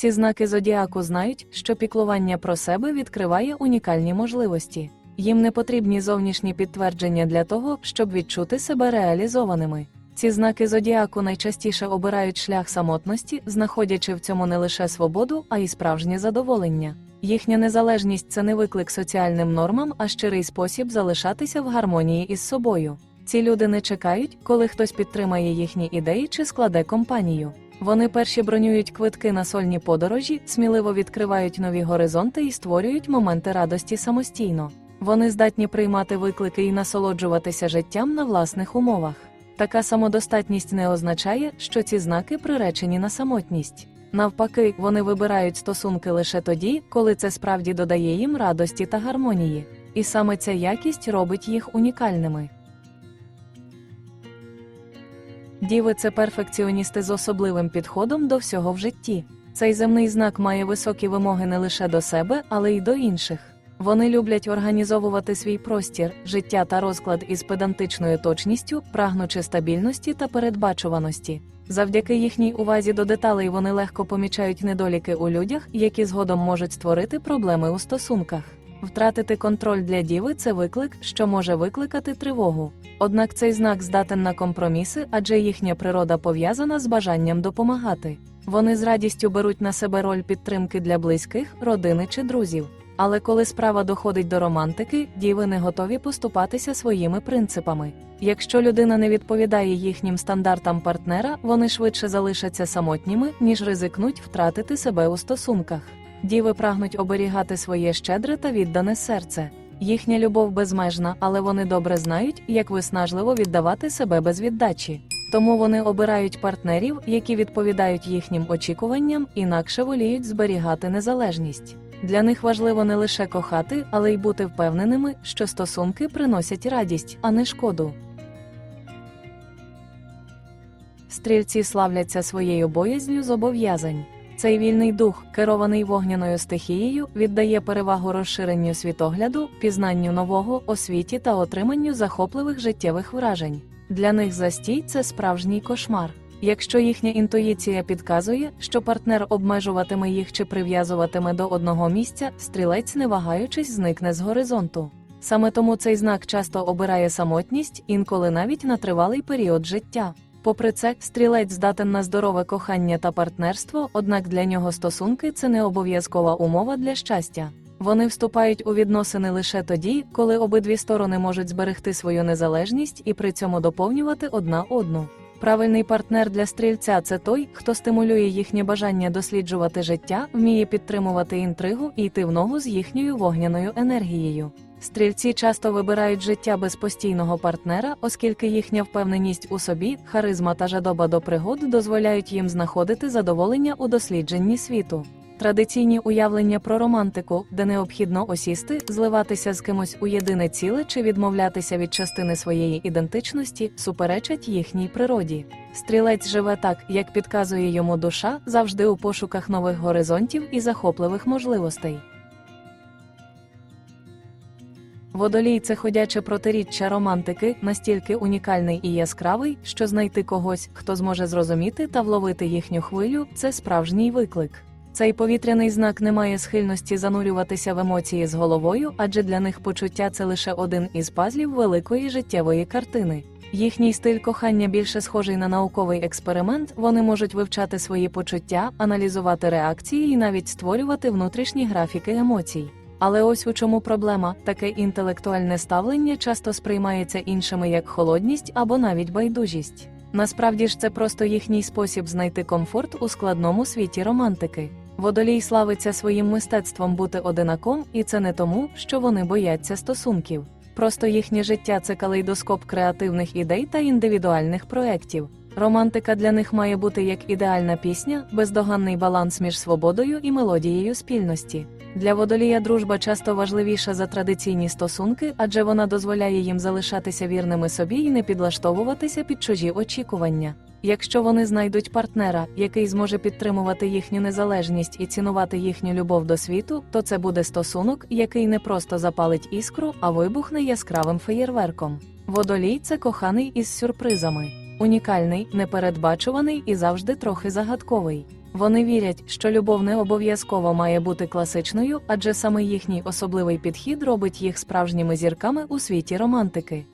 Ці знаки зодіаку знають, що піклування про себе відкриває унікальні можливості. Їм не потрібні зовнішні підтвердження для того, щоб відчути себе реалізованими. Ці знаки зодіаку найчастіше обирають шлях самотності, знаходячи в цьому не лише свободу, а й справжнє задоволення. Їхня незалежність це не виклик соціальним нормам, а щирий спосіб залишатися в гармонії із собою. Ці люди не чекають, коли хтось підтримає їхні ідеї чи складе компанію. Вони перші бронюють квитки на сольні подорожі, сміливо відкривають нові горизонти і створюють моменти радості самостійно. Вони здатні приймати виклики і насолоджуватися життям на власних умовах. Така самодостатність не означає, що ці знаки приречені на самотність. Навпаки, вони вибирають стосунки лише тоді, коли це справді додає їм радості та гармонії. І саме ця якість робить їх унікальними. Діви це перфекціоністи з особливим підходом до всього в житті. Цей земний знак має високі вимоги не лише до себе, але й до інших. Вони люблять організовувати свій простір, життя та розклад із педантичною точністю, прагнучи стабільності та передбачуваності. Завдяки їхній увазі до деталей вони легко помічають недоліки у людях, які згодом можуть створити проблеми у стосунках. Втратити контроль для діви це виклик, що може викликати тривогу. Однак цей знак здатен на компроміси, адже їхня природа пов'язана з бажанням допомагати. Вони з радістю беруть на себе роль підтримки для близьких, родини чи друзів. Але коли справа доходить до романтики, діви не готові поступатися своїми принципами. Якщо людина не відповідає їхнім стандартам партнера, вони швидше залишаться самотніми, ніж ризикнуть втратити себе у стосунках. Діви прагнуть оберігати своє щедре та віддане серце. Їхня любов безмежна, але вони добре знають, як виснажливо віддавати себе без віддачі. Тому вони обирають партнерів, які відповідають їхнім очікуванням, інакше воліють зберігати незалежність. Для них важливо не лише кохати, але й бути впевненими, що стосунки приносять радість, а не шкоду. Стрільці славляться своєю боязнью зобов'язань. Цей вільний дух, керований вогняною стихією, віддає перевагу розширенню світогляду, пізнанню нового, освіті та отриманню захопливих життєвих вражень. Для них застій це справжній кошмар. Якщо їхня інтуїція підказує, що партнер обмежуватиме їх чи прив'язуватиме до одного місця, стрілець, не вагаючись, зникне з горизонту. Саме тому цей знак часто обирає самотність, інколи навіть на тривалий період життя. Попри це, стрілець здатен на здорове кохання та партнерство, однак для нього стосунки це не обов'язкова умова для щастя. Вони вступають у відносини лише тоді, коли обидві сторони можуть зберегти свою незалежність і при цьому доповнювати одна одну. Правильний партнер для стрільця це той, хто стимулює їхнє бажання досліджувати життя, вміє підтримувати інтригу і йти в ногу з їхньою вогняною енергією. Стрільці часто вибирають життя без постійного партнера, оскільки їхня впевненість у собі, харизма та жадоба до пригод дозволяють їм знаходити задоволення у дослідженні світу. Традиційні уявлення про романтику, де необхідно осісти, зливатися з кимось у єдине ціле чи відмовлятися від частини своєї ідентичності, суперечать їхній природі. Стрілець живе так, як підказує йому душа, завжди у пошуках нових горизонтів і захопливих можливостей. Водолій це ходяче протиріччя романтики, настільки унікальний і яскравий, що знайти когось, хто зможе зрозуміти та вловити їхню хвилю, це справжній виклик. Цей повітряний знак не має схильності занурюватися в емоції з головою, адже для них почуття це лише один із пазлів великої життєвої картини. Їхній стиль кохання більше схожий на науковий експеримент, вони можуть вивчати свої почуття, аналізувати реакції і навіть створювати внутрішні графіки емоцій. Але ось у чому проблема таке інтелектуальне ставлення часто сприймається іншими як холодність або навіть байдужість. Насправді ж це просто їхній спосіб знайти комфорт у складному світі романтики. Водолій славиться своїм мистецтвом бути одинаком, і це не тому, що вони бояться стосунків. Просто їхнє життя це калейдоскоп креативних ідей та індивідуальних проєктів. Романтика для них має бути як ідеальна пісня, бездоганний баланс між свободою і мелодією спільності. Для водолія дружба часто важливіша за традиційні стосунки, адже вона дозволяє їм залишатися вірними собі і не підлаштовуватися під чужі очікування. Якщо вони знайдуть партнера, який зможе підтримувати їхню незалежність і цінувати їхню любов до світу, то це буде стосунок, який не просто запалить іскру, а вибухне яскравим феєрверком. Водолій це коханий із сюрпризами. Унікальний, непередбачуваний і завжди трохи загадковий. Вони вірять, що любов не обов'язково має бути класичною, адже саме їхній особливий підхід робить їх справжніми зірками у світі романтики.